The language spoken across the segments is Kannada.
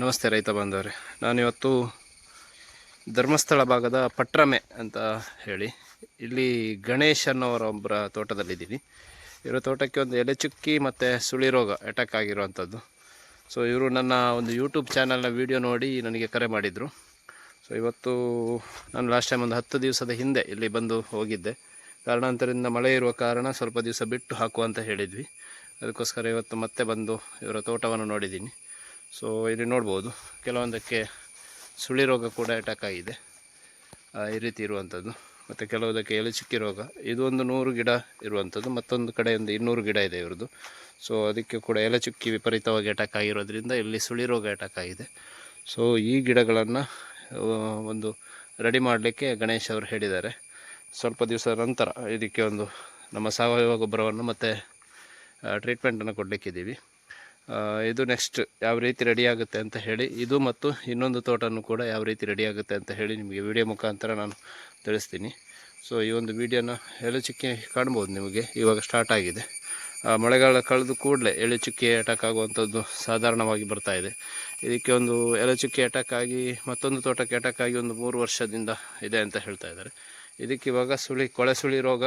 ನಮಸ್ತೆ ರೈತ ಬಾಂಧವರೇ. ನಾನಿವತ್ತು ಧರ್ಮಸ್ಥಳ ಭಾಗದ ಪಟ್ರಮೆ ಅಂತ ಹೇಳಿ, ಇಲ್ಲಿ ಗಣೇಶ್ ಅನ್ನೋರ ಒಬ್ಬರ ತೋಟದಲ್ಲಿದ್ದೀನಿ. ಇವರ ತೋಟಕ್ಕೆ ಒಂದು ಎಲೆ ಚುಕ್ಕಿ ಮತ್ತು ಸುಳಿ ರೋಗ ಅಟ್ಯಾಕ್ ಆಗಿರುವಂಥದ್ದು. ಸೊ ಇವರು ನನ್ನ ಒಂದು ಯೂಟ್ಯೂಬ್ ಚಾನಲ್ನ ವೀಡಿಯೋ ನೋಡಿ ನನಗೆ ಕರೆ ಮಾಡಿದರು. ಸೊ ಇವತ್ತು ನಾನು ಲಾಸ್ಟ್ ಟೈಮ್ ಒಂದು ಹತ್ತು ದಿವಸದ ಹಿಂದೆ ಇಲ್ಲಿ ಬಂದು ಹೋಗಿದ್ದೆ. ಕಾರಣಾಂತರದಿಂದ ಮಳೆ ಇರುವ ಕಾರಣ ಸ್ವಲ್ಪ ದಿವಸ ಬಿಟ್ಟು ಹಾಕು ಅಂತ ಹೇಳಿದ್ವಿ. ಅದಕ್ಕೋಸ್ಕರ ಇವತ್ತು ಮತ್ತೆ ಬಂದು ಇವರ ತೋಟವನ್ನು ನೋಡಿದ್ದೀನಿ. ಸೊ ಇಲ್ಲಿ ನೋಡ್ಬೋದು, ಕೆಲವೊಂದಕ್ಕೆ ಸುಳಿ ರೋಗ ಕೂಡ ಅಟ್ಯಾಕ್ ಆಗಿದೆ. ಈ ರೀತಿ ಇರುವಂಥದ್ದು. ಮತ್ತು ಕೆಲವುದಕ್ಕೆ ಎಲೆಚುಕ್ಕಿ ರೋಗ ಇದು ಒಂದು ನೂರು ಗಿಡ ಇರುವಂಥದ್ದು. ಮತ್ತೊಂದು ಕಡೆ ಒಂದು ಇನ್ನೂರು ಗಿಡ ಇದೆ ಇವ್ರದ್ದು. ಸೊ ಅದಕ್ಕೆ ಕೂಡ ಎಲೆಚುಕ್ಕಿ ವಿಪರೀತವಾಗಿ ಅಟ್ಯಾಕ್ ಆಗಿರೋದ್ರಿಂದ ಇಲ್ಲಿ ಸುಳಿ ರೋಗ ಅಟ್ಯಾಕ್ ಆಗಿದೆ. ಸೊ ಈ ಗಿಡಗಳನ್ನು ಒಂದು ರೆಡಿ ಮಾಡಲಿಕ್ಕೆ ಗಣೇಶ್ ಅವರು ಹೇಳಿದ್ದಾರೆ. ಸ್ವಲ್ಪ ದಿವಸದ ನಂತರ ಇದಕ್ಕೆ ಒಂದು ನಮ್ಮ ಸಾವಯವ ಗೊಬ್ಬರವನ್ನು ಮತ್ತು ಟ್ರೀಟ್ಮೆಂಟನ್ನು ಕೊಡಲಿಕ್ಕಿದ್ದೀವಿ. ಇದು ನೆಕ್ಸ್ಟ್ ಯಾವ ರೀತಿ ರೆಡಿ ಆಗುತ್ತೆ ಅಂತ ಹೇಳಿ, ಇದು ಮತ್ತು ಇನ್ನೊಂದು ತೋಟನೂ ಕೂಡ ಯಾವ ರೀತಿ ರೆಡಿ ಆಗುತ್ತೆ ಅಂತ ಹೇಳಿ ನಿಮಗೆ ವಿಡಿಯೋ ಮುಖಾಂತರ ನಾನು ತಿಳಿಸ್ತೀನಿ. ಸೊ ಈ ಒಂದು ವಿಡಿಯೋನ ಎಲೆಚುಕ್ಕಿ ಕಾಣ್ಬೋದು ನಿಮಗೆ, ಇವಾಗ ಸ್ಟಾರ್ಟ್ ಆಗಿದೆ. ಮಳೆಗಾಲ ಕಳೆದು ಕೂಡಲೇ ಎಲೆಚುಕ್ಕಿ ಅಟ್ಯಾಕ್ ಆಗುವಂಥದ್ದು ಸಾಧಾರಣವಾಗಿ ಬರ್ತಾ ಇದೆ. ಇದಕ್ಕೆ ಒಂದು ಎಲೆಚುಕ್ಕಿ ಅಟ್ಯಾಕ್ ಆಗಿ, ಮತ್ತೊಂದು ತೋಟಕ್ಕೆ ಅಟ್ಯಾಕ್ ಆಗಿ ಒಂದು ಮೂರು ವರ್ಷದಿಂದ ಇದೆ ಅಂತ ಹೇಳ್ತಾ ಇದ್ದಾರೆ. ಇದಕ್ಕೆ ಇವಾಗ ಸುಳಿ, ಕೊಳೆ ಸುಳಿ ರೋಗ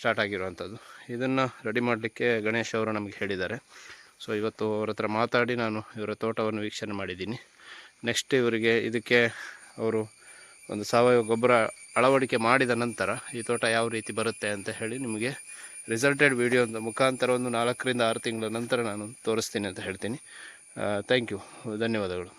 ಸ್ಟಾರ್ಟ್ ಆಗಿರುವಂಥದ್ದು. ಇದನ್ನು ರೆಡಿ ಮಾಡಲಿಕ್ಕೆ ಗಣೇಶ್ ಅವರು ನಮಗೆ ಹೇಳಿದ್ದಾರೆ. ಸೊ ಇವತ್ತು ಅವ್ರ ಹತ್ರ ಮಾತಾಡಿ ನಾನು ಇವರ ತೋಟವನ್ನು ವೀಕ್ಷಣೆ ಮಾಡಿದ್ದೀನಿ. ನೆಕ್ಸ್ಟ್ ಇವರಿಗೆ ಇದಕ್ಕೆ ಅವರು ಒಂದು ಸಾವಯವ ಗೊಬ್ಬರ ಅಳವಡಿಕೆ ಮಾಡಿದ ನಂತರ ಈ ತೋಟ ಯಾವ ರೀತಿ ಬರುತ್ತೆ ಅಂತ ಹೇಳಿ ನಿಮಗೆ ರಿಸಲ್ಟೆಡ್ ವಿಡಿಯೋ ಮುಖಾಂತರ ಒಂದು ನಾಲ್ಕರಿಂದ ಆರು ತಿಂಗಳ ನಂತರ ನಾನು ತೋರಿಸ್ತೀನಿ ಅಂತ ಹೇಳ್ತೀನಿ. ಥ್ಯಾಂಕ್ ಯು ಧನ್ಯವಾದಗಳು.